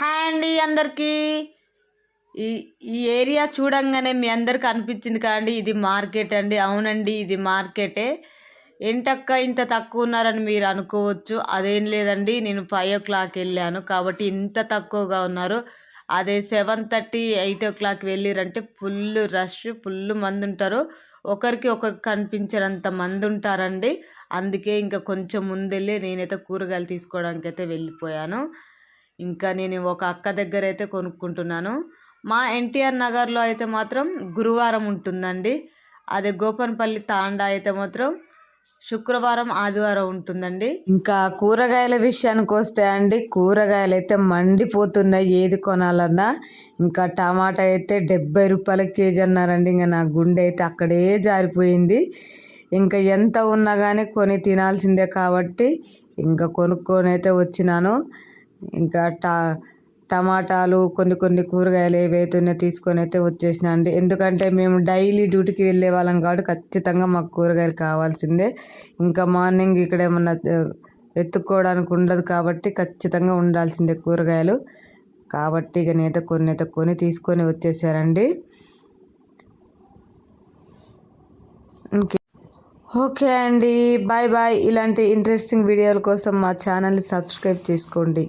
Hi అండి అందరికీ. ఈ ఈ ఏరియా చూడంగానే మీ అందరికి అనిపించింది కాండి ఇది మార్కెట్ అండి. అవునండి ఇది మార్కెటే. ఏంటక్క ఇంత తక్కువ ఉన్నారని మీరు అనుకోవచ్చు. అదేం లేదండి నేను ఫైవ్ ఓ క్లాక్ వెళ్ళాను కాబట్టి ఇంత తక్కువగా ఉన్నారు. అదే seven thirty eight o'clock వెళ్ళిరంటే ఫుల్ రష్ ఫుల్ మంది ఉంటారు. ఒకరికి ఒకరికి కనిపించినంత మంది ఉంటారండి. అందుకే ఇంకా కొంచెం ముందెళ్ళి నేనైతే కూరగాయలు తీసుకోవడానికి అయితే వెళ్ళిపోయాను. ఇంకా నేను ఒక అక్క దగ్గర అయితే కొనుక్కుంటున్నాను. మా ఎన్టీఆర్ నగర్లో అయితే మాత్రం గురువారం ఉంటుందండి. అదే గోపన్పల్లి తాండా అయితే మాత్రం శుక్రవారం ఆదివారం ఉంటుందండి. ఇంకా కూరగాయల విషయానికి వస్తే అండి కూరగాయలు అయితే మండిపోతున్నాయి. ఏది కొనాలన్నా ఇంకా టమాటా అయితే డెబ్బై రూపాయల కేజీ అన్నారండి. ఇంకా నా గుండె అయితే అక్కడే జారిపోయింది. ఇంకా ఎంత ఉన్నా కానీ కొని తినాల్సిందే కాబట్టి ఇంకా కొనుక్కొని అయితే వచ్చినాను. ఇంకా టా టమాటాలు కొన్ని కొన్ని కూరగాయలు ఏవైతే తీసుకొని అయితే వచ్చేసిన అండి. ఎందుకంటే మేము డైలీ డ్యూటీకి వెళ్ళే వాళ్ళం కాబట్టి ఖచ్చితంగా మాకు కూరగాయలు కావాల్సిందే. ఇంకా మార్నింగ్ ఇక్కడ ఏమన్నా ఎత్తుక్కోవడానికి ఉండదు కాబట్టి ఖచ్చితంగా ఉండాల్సిందే కూరగాయలు. కాబట్టి ఇక నేత కొన్ని అయితే కొని తీసుకొని వచ్చేసారండి. ఇంకే ఓకే అండి. Bye bye. ఇలాంటి ఇంట్రెస్టింగ్ వీడియోల కోసం మా ఛానల్ని సబ్స్క్రైబ్ చేసుకోండి.